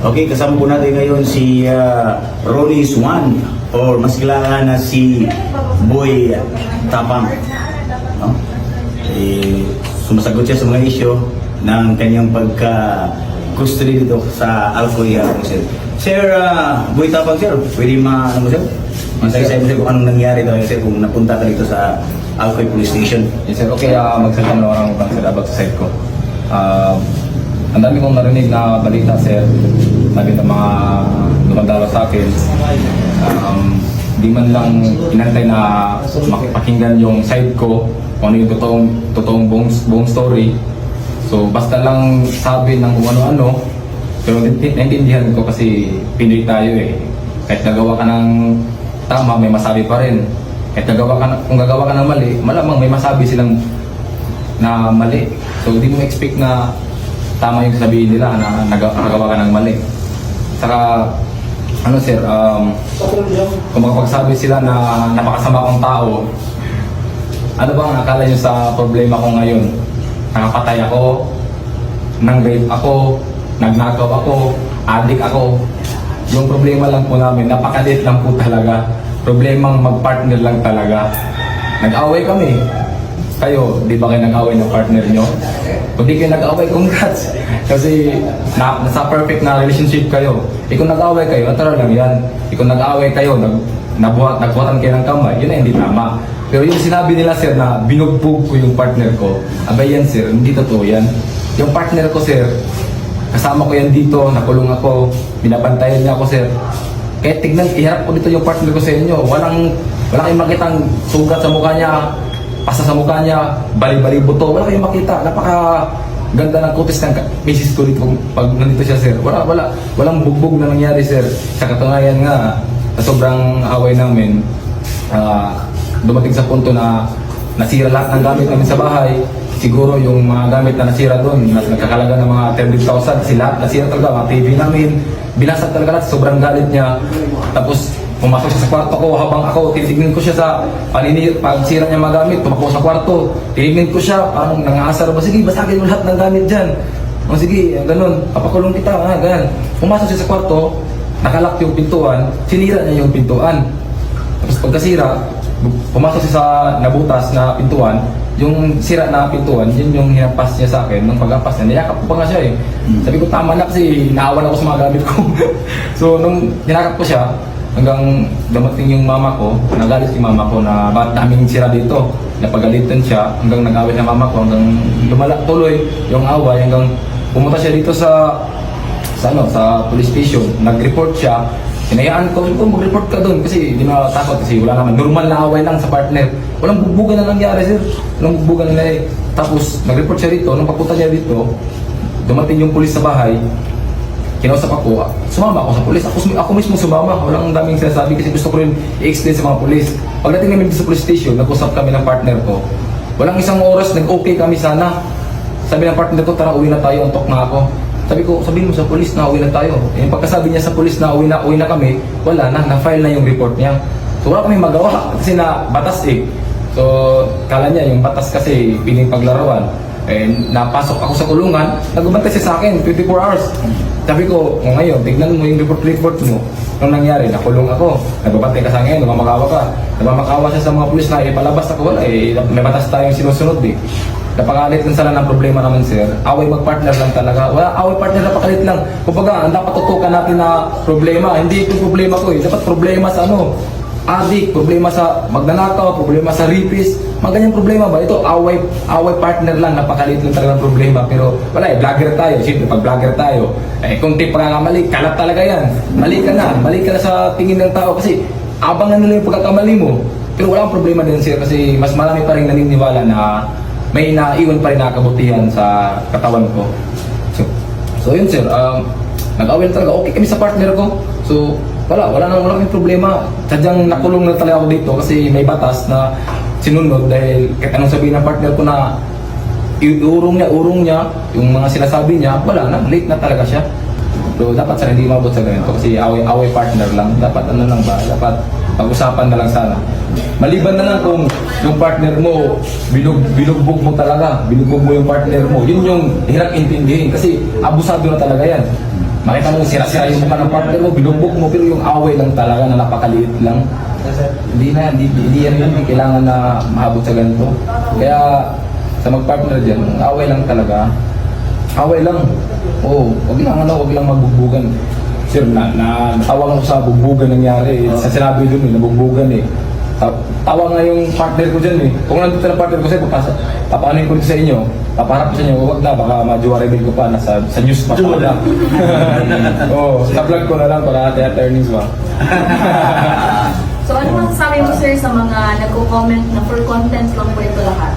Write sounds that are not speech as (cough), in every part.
Okay, kasama po natin ngayon si uh, Ronnie Swan or mas kilala na si Boy Tapang. No? Eh, sumasagot siya sa mga isyo ng kanyang pagka custody dito sa Alcoy uh, sir. Sir uh, Boy Tapang sir, pwede ma ano mo sir? Masaysay mo sir kung anong nangyari daw sir kung napunta ka dito sa Alcoy Police Station. Yes sir, okay, uh, magsalita na lang ako sir about sa side ko. Uh, ang dami kong narinig na balita sir, sabi ng mga dumadalo sa akin, um, di man lang inantay na makipakinggan yung side ko, kung ano yung totoong, totoong buong, buong story. So basta lang sabi ng kung ano-ano, pero nainti- naintindihan ko kasi Pinoy tayo eh. Kahit nagawa ka ng tama, may masabi pa rin. Kahit nagawa ka, kung gagawa ka ng mali, malamang may masabi silang na mali. So hindi mo expect na tama yung sabihin nila na naga- nagawa ka ng mali. Saka, ano sir, um, kung makapagsabi sila na napakasama kong tao, ano bang akala nyo sa problema ko ngayon? Nakapatay ako, nang rape ako, nagnakaw ako, adik ako. Yung problema lang po namin, napakalit lang po (laughs) talaga. Problemang mag-partner lang talaga. Nag-away kami. Kayo, di ba kayo nag-away ng partner nyo? Kung di kayo nag-away, congrats. Kasi na, nasa perfect na relationship kayo. Eh kung nag-away kayo, atara lang yan. Eh kung nag-away kayo, nag, nabuhat, nagbuhatan kayo ng kamay, yun ay hindi tama. Pero yung sinabi nila sir na binugbog ko yung partner ko, abay yan sir, hindi totoo yan. Yung partner ko sir, kasama ko yan dito, nakulong ako, binabantayan niya ako sir. Kaya tignan, iharap ko dito yung partner ko sa inyo. Walang, wala kayong makitang sugat sa mukha niya, pasa sa mukha niya, bali-bali buto. Wala kayong makita. Napaka ganda ng kutis ng misis ko dito pag nandito siya sir. Wala, wala, walang bugbog na nangyari sir. Sa katunayan nga, sa sobrang away namin, ah, dumating sa punto na nasira lahat ng gamit namin sa bahay. Siguro yung mga gamit na nasira doon, na nagkakalaga ng mga 30,000, kasi lahat nasira talaga, mga TV namin, binasag talaga lahat, sobrang galit niya. Tapos pumasok siya sa kwarto ko habang ako titignan ko siya sa panini, pagsira niya mga gamit, tumakbo sa kwarto, titignan ko siya, parang nangasar ba, sige, basagin mo lahat ng gamit dyan. O sige, ganun, papakulong kita, ah, ganun. Pumasok siya sa kwarto, nakalak yung pintuan, sinira niya yung pintuan. Tapos pagkasira, pumasok siya sa nabutas na pintuan, yung sira na pintuan, yun yung hinampas niya sa akin. Nung pag-ampas niya, niyakap ko pa nga siya eh. Mm. Sabi ko, tama na kasi naawan ako sa mga gamit ko. (laughs) so, nung niyakap ko siya, hanggang dumating yung mama ko, nagalit si mama ko na ba't daming sira dito. Napagalitan siya, hanggang nag-away na mama ko, hanggang lumala tuloy yung away, hanggang pumunta siya dito sa sa ano, sa police station, nag-report siya, hinayaan ko, ko mag-report ka doon kasi di na takot kasi wala naman, normal na away lang sa partner. Walang bugbugan na nangyari sir, walang bugbugan na nangyari. Tapos, nag-report siya dito, nung papunta niya dito, dumating yung police sa bahay, kinausap ako, sumama ako sa police. Ako, ako mismo sumama. Walang daming sinasabi kasi gusto ko rin i-explain sa mga police. Pagdating namin sa police station, nag-usap kami ng partner ko. Walang isang oras, nag-okay kami sana. Sabi ng partner ko, tara uwi na tayo, antok na ako. Sabi ko, sabihin mo sa police na uwi na tayo. Eh, pagkasabi niya sa police na uwi na, uwi na kami, wala na, na-file na yung report niya. So wala kami magawa (laughs) kasi na batas eh. So kala niya yung batas kasi piling paglarawan. Eh, napasok ako sa kulungan, nagbabantay siya sa akin 24 hours. Sabi ko, o ngayon, tignan mo yung report-report mo. Nung nangyari, nakulong ako. Nagbabantay ka sa akin, namamakawa ka. Namamakawa siya sa mga pulis na ipalabas ako. Wala eh, may batas tayong sinusunod eh. Napakalit lang sana ng problema naman sir. Away mag-partner lang talaga. Wala, away partner napakalit lang. Kumbaga, ang dapat tutukan natin na problema. Hindi ito problema ko eh. Dapat problema sa ano, adik, problema sa magnanakaw, problema sa rapist, mga ganyang problema ba? Ito, away, away partner lang, napakaliit lang talaga ng problema. Pero wala eh, vlogger tayo. Siyempre, pag vlogger tayo, eh, kung di pagkakamali, kalat talaga yan. Mali ka na, mali ka na sa tingin ng tao kasi abangan nila yung pagkakamali mo. Pero wala akong problema din sir kasi mas marami pa rin naniniwala na may naiwan pa rin na kabutihan sa katawan ko. So, so yun sir, um, nag-away na talaga. Okay kami sa partner ko. So, wala, wala nang wala kaming problema. Sadyang nakulong na talaga ako dito kasi may batas na sinunod dahil kahit anong sabihin ng partner ko na iurong niya, urong niya, yung mga sinasabi niya, wala na, late na talaga siya. So, dapat sana hindi mabot sa ganito kasi away-away partner lang. Dapat ano lang ba, dapat pag-usapan na lang sana. Maliban na lang kung yung partner mo, bilug, bilugbog mo talaga, bilugbog mo yung partner mo, yun yung hirap intindihin kasi abusado na talaga yan. Makita mo sira-sira yung mukha ng partner mo, binugbog mo, pero yung away lang talaga na napakaliit lang. Hindi na, hindi, hindi yan yun, hindi kailangan na mahabot sa ganito. Kaya sa magpartner dyan, away lang talaga. Away lang. Oo, wag lang ano, wag lang magbugbugan. Sir, na, na natawa ako sa bugbugan nangyari. Sa sinabi dun eh, nabugbugan eh. Ta- Tawa nga yung partner ko dyan eh. Kung nandito na partner ko sa'yo, papasa, papaanoin ko rin sa inyo. Paparap ko sa inyo, wag na, baka ma-reveal ko pa, nasa sa news pa pala. (laughs) Oo, sa vlog ko na lang para kaya earnings ba. (laughs) So ano masasabi mo sir sa mga nagko-comment na for content lang po ito lahat?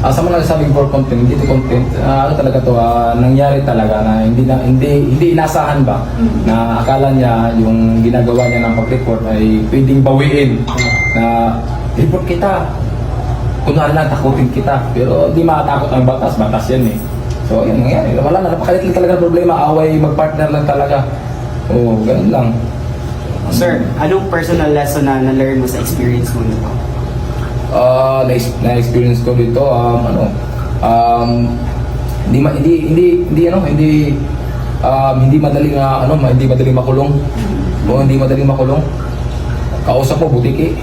Ah, sa mga nasabing for content, hindi to content, ah, ano talaga to, ah, nangyari talaga na hindi na hindi hindi inasahan ba na akala niya yung ginagawa niya ng pag-report ay pwedeng bawiin na report kita. Kunwari lang takutin kita, pero di makatakot ang batas, batas yan eh. So, yun nangyari. Wala na, napakalit lang talaga problema, away, mag-partner lang talaga. Oo, ganun lang. Sir, anong personal lesson na na-learn mo sa experience mo nito? Ah, na, na-experience ko dito, um, ano, um, hindi, ma- hindi, hindi, hindi, ano, hindi, um, hindi madali na, ano, hindi madali makulong. O, hindi madali makulong. Kausap mo, butiki.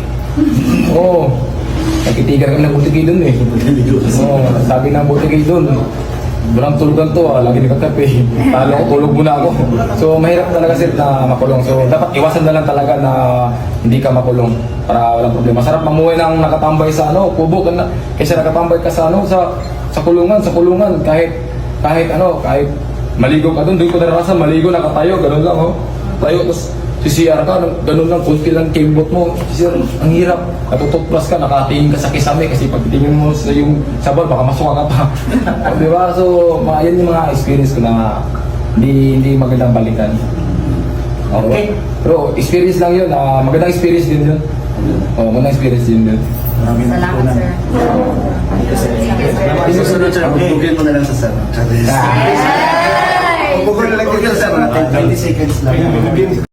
Oo. Nagkitigan kami ng butiki dun eh. Oo, sabi ng butiki dun. Walang tulugan to, ah, lagi nagkakape. Talo ko, tulog muna ako. So, mahirap talaga sir na makulong. So, dapat iwasan na lang talaga na hindi ka makulong para walang problema. Sarap mamuhay ng nakatambay sa ano, kubo ka na, kaysa nakatambay ka sa ano, sa sa kulungan, sa kulungan, kahit kahit ano, kahit maligo ka doon, doon ko naranasan, maligo, nakatayo, ganun lang, oh. Tayo, tapos CCR ka, ganun lang, kunti lang kimbot mo. CCR, ang hirap. Natututplas ka, nakatingin ka sa kisame kasi pag tingin mo sa yung sabon, baka masuka ka pa. (laughs) Di ba? So, mga, yan yung mga experience ko na hindi, hindi magandang balikan. Okay. Pero experience lang yun. ah, magandang experience din yun. Oh, magandang experience din yun. Maraming Salamat sir. Sige sir. Yung susunod sir, bugugin mo na lang sa sir. Ay! Bugugin na lang dito sir, mga 20 seconds lang.